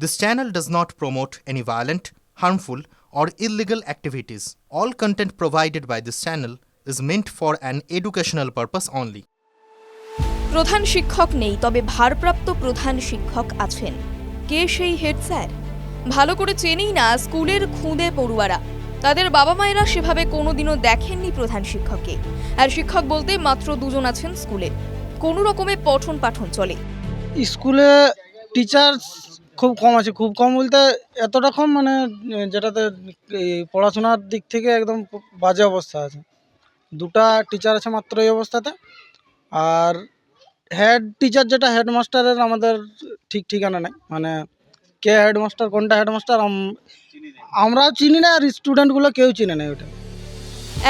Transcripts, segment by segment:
This channel does not promote any violent, harmful, or illegal activities. All content provided by this channel is meant for an educational purpose only. প্রধান শিক্ষক নেই তবে ভারপ্রাপ্ত প্রধান শিক্ষক আছেন কে সেই হেড স্যার ভালো করে চেনেই না স্কুলের খুদে পড়ুয়ারা তাদের বাবা মায়েরা সেভাবে কোনোদিনও দেখেননি প্রধান শিক্ষককে আর শিক্ষক বলতে মাত্র দুজন আছেন স্কুলে কোনো রকমে পঠন পাঠন চলে স্কুলে টিচার খুব কম আছে, খুব কম বলতে এতটা কম মানে যেটাতে পড়াশোনার দিক থেকে একদম বাজে অবস্থা আছে। দুটা টিচার আছে মাত্র এই অবস্থাতে। আর হেড টিচার যেটা হেডমাস্টারের আমাদের ঠিক ঠিকানা নেই। মানে কে হেডমাস্টার কোনটা হেডমাস্টার আমরাও চিনি না আর স্টুডেন্টগুলো কেউ চিনে না ওটা।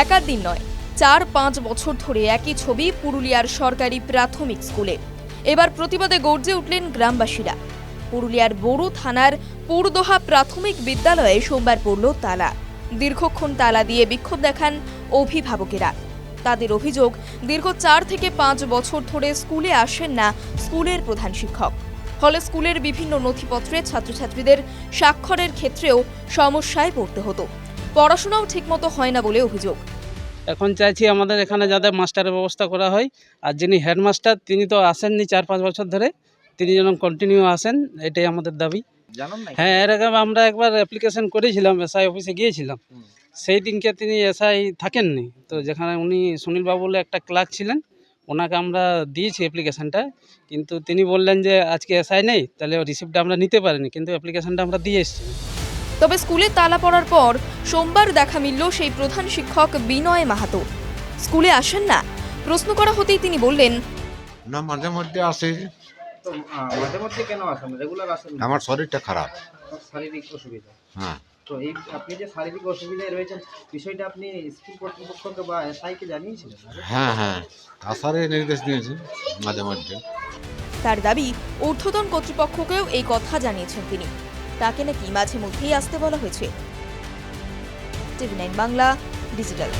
একার দিন নয়, চার পাঁচ বছর ধরে একই ছবি পুরুলিয়ার সরকারি প্রাথমিক স্কুলে। এবার প্রতিবাদে গর্জে উঠলেন গ্রামবাসীরা। পুরুলিয়ার বড় থানার পুরদোহা প্রাথমিক বিদ্যালয়ে সোমবার পড়ল তালা। দীর্ঘক্ষণ তালা দিয়ে বিক্ষোভ দেখান অভিভাবকেরা। তাদের অভিযোগ, দীর্ঘ চার থেকে পাঁচ বছর ধরে স্কুলে আসেন না স্কুলের প্রধান শিক্ষক। ফলে স্কুলের বিভিন্ন নথিপত্রে ছাত্রছাত্রীদের স্বাক্ষরের ক্ষেত্রেও সমস্যায় পড়তে হতো। পড়াশোনাও ঠিকমতো হয় না বলে অভিযোগ। এখন চাইছি আমাদের এখানে যাদের মাস্টারের ব্যবস্থা করা হয়। আর যিনি হেডমাস্টার, তিনি তো আসেননি চার পাঁচ বছর ধরে। তিনি যেন কন্টিনিউ আসেন এটাই আমাদের দাবি। হ্যাঁ এর আগে আমরা একবার অ্যাপ্লিকেশন করেছিলাম এসআই অফিসে গিয়েছিলাম। সেই দিনকে তিনি এসআই থাকেননি। তো যেখানে উনি সুনীলবাবু বলে একটা ক্লার্ক ছিলেন ওনাকে আমরা দিয়েছি অ্যাপ্লিকেশনটা কিন্তু তিনি বললেন যে আজকে এসআই নেই তাহলে রিসিপ্টটা আমরা নিতে পারিনি। কিন্তু অ্যাপ্লিকেশনটা আমরা দিয়ে এসেছি। তবে স্কুলে তালা পড়ার পর সোমবার দেখা মিলল সেই প্রধান শিক্ষক বিনয় মাহাতো। স্কুলে আসেন না? প্রশ্ন করা হতেই তিনি বললেন না মাঝে মধ্যে আসে। তো মাঝে মধ্যে কেন আসেন রেগুলার আসেন না? আমার শরীরটা খারাপ। আপনার শারীরিক অসুবিধা। হ্যাঁ। তো এই আপনি যে শারীরিক অসুবিধায় রয়েছেন বিষয়টা আপনি স্কুল কর্তৃপক্ষকে বা এসআইকে জানিয়েছিলেন? হ্যাঁ হ্যাঁ। আসারে নির্দেশ দিয়েছে মাঝে মধ্যে। তার দাবি ঊর্ধ্বতন কর্তৃপক্ষকেও এই কথা জানিয়েছেন তিনি। তাকে নাকি মাঝে মধ্যেই আসতে বলা হয়েছে। TV nine Bangla digital.